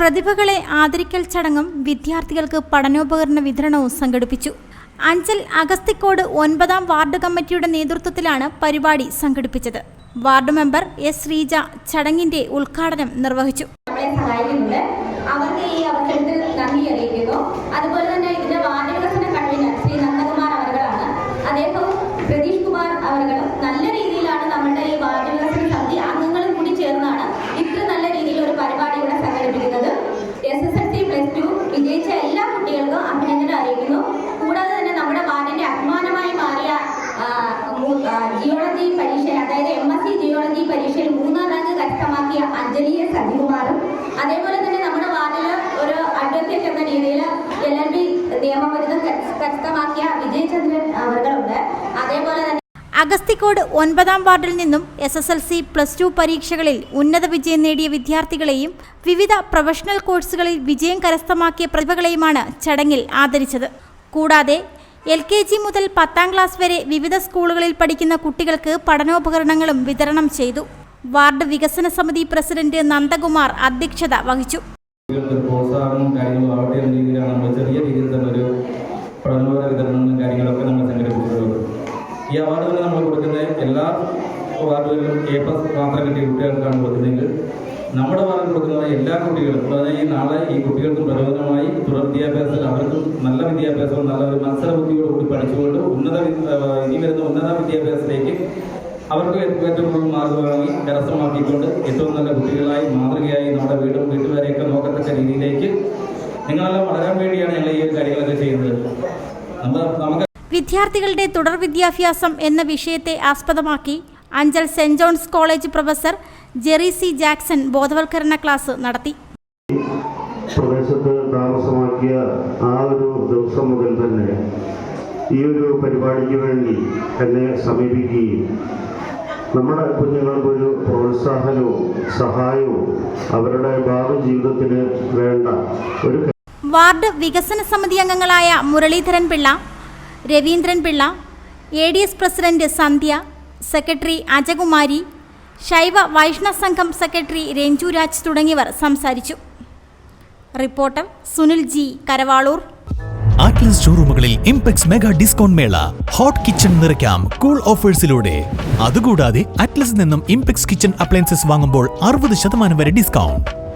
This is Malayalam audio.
പ്രതിഭകളെ ആദരിക്കൽ ചടങ്ങും വിദ്യാർത്ഥികൾക്ക് പഠനോപകരണ വിതരണവും സംഘടിപ്പിച്ചു. അഞ്ചൽ അഗസ്തിക്കോട് ഒൻപതാം വാർഡ് കമ്മിറ്റിയുടെ നേതൃത്വത്തിലാണ് പരിപാടി സംഘടിപ്പിച്ചത്. വാർഡ് മെമ്പർ എസ് ശ്രീജ ചടങ്ങിന്റെ ഉദ്ഘാടനം നിർവഹിച്ചു. അവർക്ക് ഈ അവസരത്തിൽ നന്ദി അറിയിക്കുന്നു. അതുപോലെ തന്നെ ഇതിന്റെ വാർഡ് വികസന കൺവീനർ ശ്രീ നന്ദകുമാർ അവറുകളാണ് അദ്ദേഹവും പ്രതീഷ് കുമാർ അവറുകളും നല്ല രീതിയിലാണ് നമ്മുടെ ഈ വാർഡ് വികസന സമിതി അംഗങ്ങളും കൂടി ചേർന്നാണ് ഇത്ര നല്ല രീതിയിൽ ഒരു പരിപാടി ഇവിടെ സംഘടിപ്പിക്കുന്നത് S S L C plus two വിജയിച്ച എല്ലാ കുട്ടികൾക്കും അഭിനന്ദനം അറിയിക്കുന്നു കൂടാതെ തന്നെ നമ്മുടെ വാർഡിന്റെ അഭിമാനമായി മാറിയ ആ, മൂ- ആ, ജിയോളജി പരീക്ഷയിൽ അതായത് എം എസ് സി ജിയോളജി പരീക്ഷയിൽ മൂന്നാം റാങ്ക് കരസ്ഥമാക്കിയ അഞ്ജലിയെ സജികുമാറും അതേപോലെ തന്നെ നമ്മുടെ വാർഡിൽ ഒരു അഡ്വക്കേറ്റ് എന്ന രീതിയിൽ എൽ എൽ ബി പ്രസക്തമാക്കിയ വിജയചന്ദ്രൻ അതേപോലെ തന്നെ അഗസ്തിക്കോട് ഒൻപതാം വാർഡിൽ നിന്നും S S L C plus two പരീക്ഷകളിൽ ഉന്നത വിജയം നേടിയ വിദ്യാർത്ഥികളെയും വിവിധ പ്രൊഫഷണൽ കോഴ്സുകളിൽ വിജയം കരസ്ഥമാക്കിയ പ്രതിഭകളെയുമാണ് ചടങ്ങിൽ ആദരിച്ചത്. കൂടാതെ എൽ കെ ജി മുതൽ പത്താം ക്ലാസ് വരെ വിവിധ സ്കൂളുകളിൽ പഠിക്കുന്ന കുട്ടികൾക്ക് പഠനോപകരണങ്ങളും വിതരണം ചെയ്തു. വാർഡ് വികസന സമിതി പ്രസിഡന്റ് നന്ദകുമാർ അധ്യക്ഷത വഹിച്ചു. ചെറിയ പഠനോപകരണ വിതരണങ്ങളും കാര്യങ്ങളൊക്കെ നമ്മൾ സംഘടിപ്പിച്ചിട്ടുള്ളത് ഈ അവാർഡുകൾ നമ്മൾ കൊടുക്കുന്ന എല്ലാ അവാർഡുകളിലും എ പ്ലസ് മാത്രം കിട്ടിയ കുട്ടികൾക്കാണ് കൊടുക്കുന്നതെങ്കിൽ നമ്മുടെ വാർഡിൽ കൊടുക്കുന്ന എല്ലാ കുട്ടികൾക്കും അതായത് നാളെ ഈ കുട്ടികൾക്കും പ്രചോദനമായി തുടർ വിദ്യാഭ്യാസത്തിൽ അവർക്കും നല്ല വിദ്യാഭ്യാസവും നല്ല ഒരു മത്സര ബുദ്ധിയോടുകൂടി പഠിച്ചുകൊണ്ട് ഉന്നത ഇനി വരുന്ന ഉന്നത വിദ്യാഭ്യാസത്തിലേക്ക് അവർക്ക് ഏറ്റവും കൂടുതൽ മാർക്ക് വാങ്ങി കരസ്ഥമാക്കിക്കൊണ്ട് ഏറ്റവും നല്ല കുട്ടികളായി മാതൃകയായി നമ്മുടെ വീടും വീട്ടുകാരെയൊക്കെ നോക്കത്തക്ക രീതിയിലേക്ക് നിങ്ങളെല്ലാം വളരാൻ വേണ്ടിയാണ് ഞങ്ങൾ ഈ കാര്യങ്ങളൊക്കെ ചെയ്യുന്നത്. നമ്മൾ നമുക്ക് വിദ്യാർത്ഥികളുടെ തുടർ വിദ്യാഭ്യാസം എന്ന വിഷയത്തെ ആസ്പദമാക്കി Anchal Saint John's college professor Jerry C Jackson ബോധവൽക്കരണ ക്ലാസ് നടത്തി. പ്രദേശത്ത് താമസമാക്കിയ ആ ഒരു ദിവസം മുതൽ തന്നെ ഈ ഒരു പരിപാടിക്ക് വേണ്ടി എന്നെ സമീപിക്കുകയും നമ്മുടെ കുഞ്ഞുങ്ങൾക്കൊരു പ്രോത്സാഹനവും സഹായവും അവരുടെ ഭാവി ജീവിതത്തിന് വേണ്ട ഒരു വാർഡ് വികസന സമിതി അംഗങ്ങളായ Muraleedharan Pillai Raveendran Pillai A D S president Sandhya secretary Ajakumari ശൈവ വൈഷ്ണവ സംഘം സെക്രട്ടറി രഞ്ജു രാജ് തുടങ്ങിയവർ സംസാരിച്ചു. Reporter Sunil G Karavaloor. Atlas ഷോറൂമുകളിൽ Impex mega discount മേള ഹോട്ട് കിച്ചൺ നിറയ്ക്കാം കൂൾ ഓഫേഴ്സിലൂടെ. അതുകൂടാതെ അറ്റ്ലസിൽ നിന്നും ഇംപെക്സ് കിച്ചൺ അപ്ലയൻസസ് വാങ്ങുമ്പോൾ അറുപത് ശതമാനം വരെ ഡിസ്കൗണ്ട്.